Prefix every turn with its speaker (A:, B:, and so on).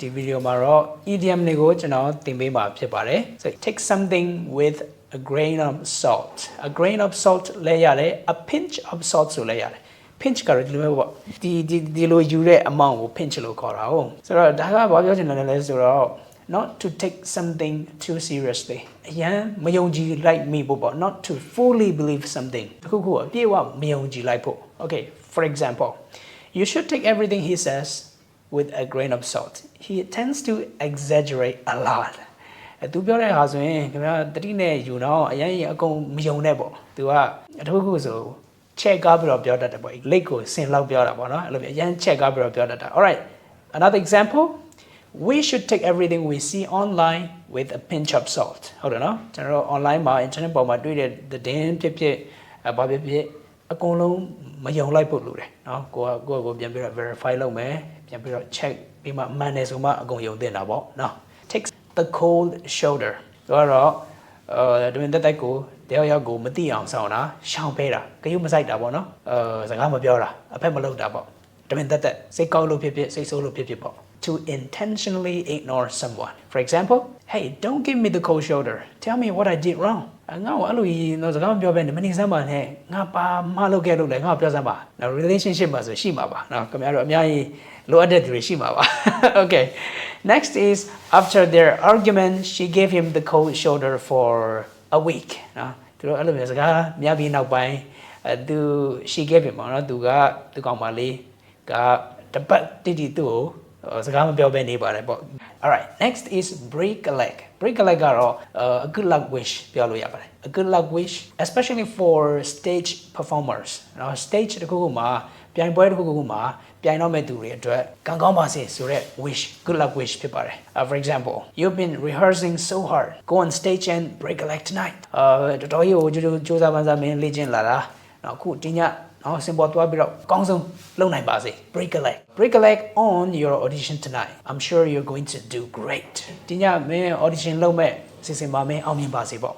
A: ဒီဗီဒီယိုမှာတော့ idiom တွေကိုကျွန်တော်သင်ပေးမှာဖြစ်ပါတယ် so take something with a grain of salt a grain of salt လဲရတယ် a pinch of salt ဆိုလဲရတယ် pinch ကတော့ဒီလိုမျိုးပေါ့ဒီဒီဒီလိုယူတဲ့ amount ကို pinch လို့ခေါ်တာဟုတ်ဆိုတော့ဒါကဘာပြောချင်တယ်လဲဆိုတော့ not to take something too seriously အရန်မယုံကြည်လိုက်မိဖို့ပေါ့ not to fully believe something တခုခုအပြည့်အဝမယုံကြည်လိုက်ဖို့ okay for example you should take everything he says with a grain of salt he tends to exaggerate a lot အဲသူပြောတဲ့ဟာဆိုရင်ခင်ဗျာတတိနဲ့ယူတော့အရင်အကုန်မယုံနဲ့ပေါ့သူကအထုပ်ခုဆိုချက်ကားပြီးတော့ပြောတတ်တယ်ပေါ့လိတ်ကိုဆင်လောက်ပြောတာပေါ့နော်အဲ့လိုမျိုးအရင်ချက်ကားပြီးတော့ပြောတတ်တာ alright another example we should take everything we see online with a pinch of salt ဟုတ်တယ်နော်ကျွန်တော်တို့ online မှာ internet ပေါ်မှာတွေ့တဲ့သတင်းဖြစ်ဖြစ်အဘာဖြစ်ဖြစ် အကုန်လုံးမယုံလိုက်ဖို့လိုတယ်နော်ကိုကကိုကကိုပြန်ပြီးတော့ verify လုပ်မယ်ပြန်ပြီးတော့ check ပြီးမှမှန်တယ်ဆိုမှအကုန်ယုံသင့်တာပေါ့နော် take the cold shoulder ဆိုတော့အဲတွင်တက်တက်ကိုတယောက်ယောက်ကိုမသိအောင်ဆောင်တာရှောင်ပေးတာကြွမဆိုင်တာပေါ့နော်အဲစကားမပြောတာအဖက်မလုပ်တာပေါ့တွင်တက်တက်စိတ်ကောက်လို့ဖြစ်ဖြစ်စိတ်ဆိုးလို့ဖြစ်ဖြစ်ပေါ့ to intentionally ignore someone for example hey don't give me the cold shoulder tell me what i did wrong ငါ့ကိုအဲ့လိုကြီးတော့စကားမပြောဘဲနဲ့မနေစမ်းပါနဲ့ငါပါမလုပ်ခဲ့လို့လဲငါ့ကိုပြောစမ်းပါနော် relationship မှာဆိုရှိမှာပါနော်ခင်ဗျားတို့အများကြီးလိုအပ်တဲ့သူတွေရှိမှာပါ okay next is after their argument she gave him the cold shoulder for a week နော်သူတို့အဲ့လိုမျိုးစကားများပြီးနောက်ပိုင်းအဲသူ she gave him ပေါ့နော်သူကသူကောင်မလေးကတပတ်တိတိသူ့ကိုဟို စကားမပြောဘဲနေပါတယ်ပေါ့ alright next is break a leg break a leg ကတော့ a good luck wish ပြောလို့ရပါတယ် a good luck wish especially for stage performers နော် stage တခုခုမှာပြိုင်ပွဲတစ်ခုခုမှာပြိုင်တော့မဲ့သူတွေအတွက်ကံကောင်းပါစေဆိုတဲ့ wish good luck wish ဖြစ်ပါတယ် uh, for example you've been rehearsing so hard go on stage and break a leg tonight အာတော်တော်ကြီးကိုကြိုးစားပန်းစားမင်းလေ့ကျင့်လာတာနောက်ခုဒီည နော်စင်ပေါ်သွားပြီးတော့အကောင်းဆုံးလုပ်နိုင်ပါစေ break a leg break a leg on your audition tonight i'm sure you're going to do great ဒီညမင်း audition လုပ်မဲ့စီစဉ်ပါမင်းအောင်မြင်ပါစေပေါ့